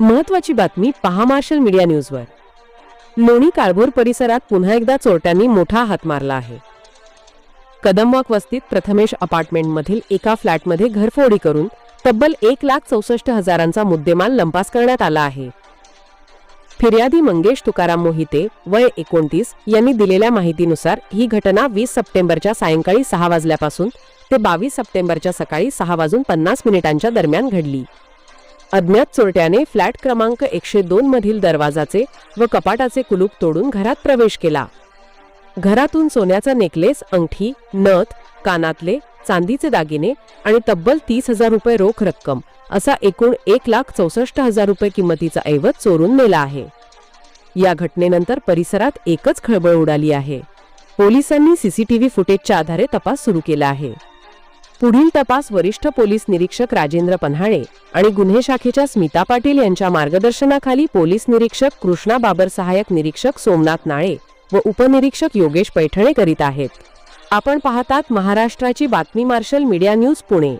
महत्वाची बातमी पहा मार्शल मीडिया न्यूजवर. लोणी काळभोर परिसरात पुन्हा एकदा चोरट्यांनी मोठा हात मारला आहे. कदमवाक वस्तीत प्रथमेश अपार्टमेंटमधील एका फ्लॅटमध्ये घरफोडी करून तब्बल एक लाख चौसष्ट हजारांचा मुद्देमाल लंपास करण्यात आला आहे. फिर्यादी मंगेश तुकाराम मोहिते वय एकोणतीस यांनी दिलेल्या माहितीनुसार ही घटना वीस सप्टेंबरच्या सायंकाळी सहा वाजल्यापासून ते बावीस सप्टेंबरच्या सकाळी सहा वाजून पन्नास मिनिटांच्या दरम्यान घडली. अज्ञात चोरट्याने फ्लॅट क्रमांक एकशे दोन मधील दरवाजाचे व कपाटाचे कुलूप तोडून घरात प्रवेश केला. घरातून सोन्याचा नेकलेस अंगठी नथ कानातले चांदीचे दागिने आणि तब्बल तीस हजार रुपये रोख रक्कम असा एकूण एक लाख चौसष्ट हजार रुपये किंमतीचा ऐवज चोरून नेला आहे. या घटनेनंतर परिसरात एकच खळबळ उडाली आहे. पोलिसांनी सीसीटीव्ही फुटेजच्या आधारे तपास सुरू केला आहे. पुढील तपास वरिष्ठ पोलीस निरीक्षक राजेंद्र पन्हाळे आणि गुन्हे शाखेच्या स्मिता पाटील यांच्या मार्गदर्शनाखाली पोलीस निरीक्षक कृष्णा बाबर सहाय्यक निरीक्षक सोमनाथ नाळे व उपनिरीक्षक योगेश पैठणे करीत आहेत. आपण पाहतात महाराष्ट्राची बातमी मार्शल मीडिया न्यूज पुणे.